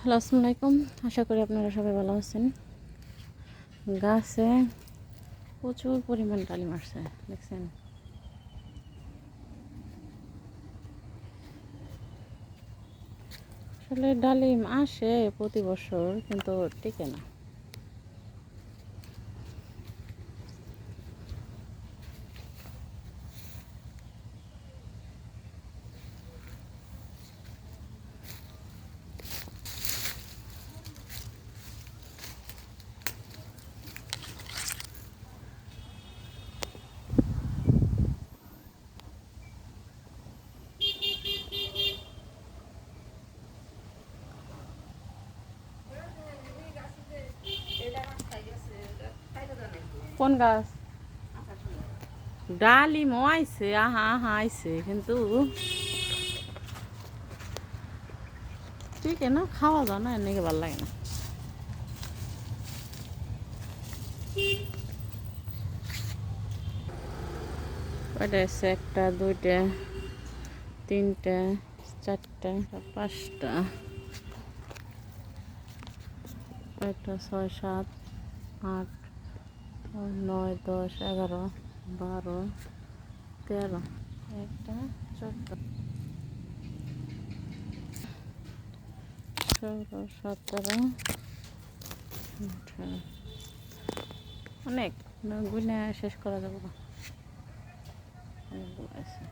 Hello, আসসালামু আলাইকুম। আশা করি আপনারা সবাই ভালো আছেন। গাছে প্রচুর পরিমাণ ডালি মারছে দেখছেন? আসলে ডালিম আসে প্রতি বছর, কিন্তু টিকে না। কোন গাছ? ডালিম আইছে, আহা আহা, আইছে, কিন্তু ঠিক না খাওয়া যায় না, এনেকে ভালো লাগে না। কয়টা একটা, দুইটা, তিনটা, চারটা, পাঁচটা। একটা, ছয়, সাত, আট নয়, দশ, এগারো, বারো, তেরো, একটা, চোদ্দ, ষোলো, সতেরো অনেক। গুনে শেষ করা যাবে আছে।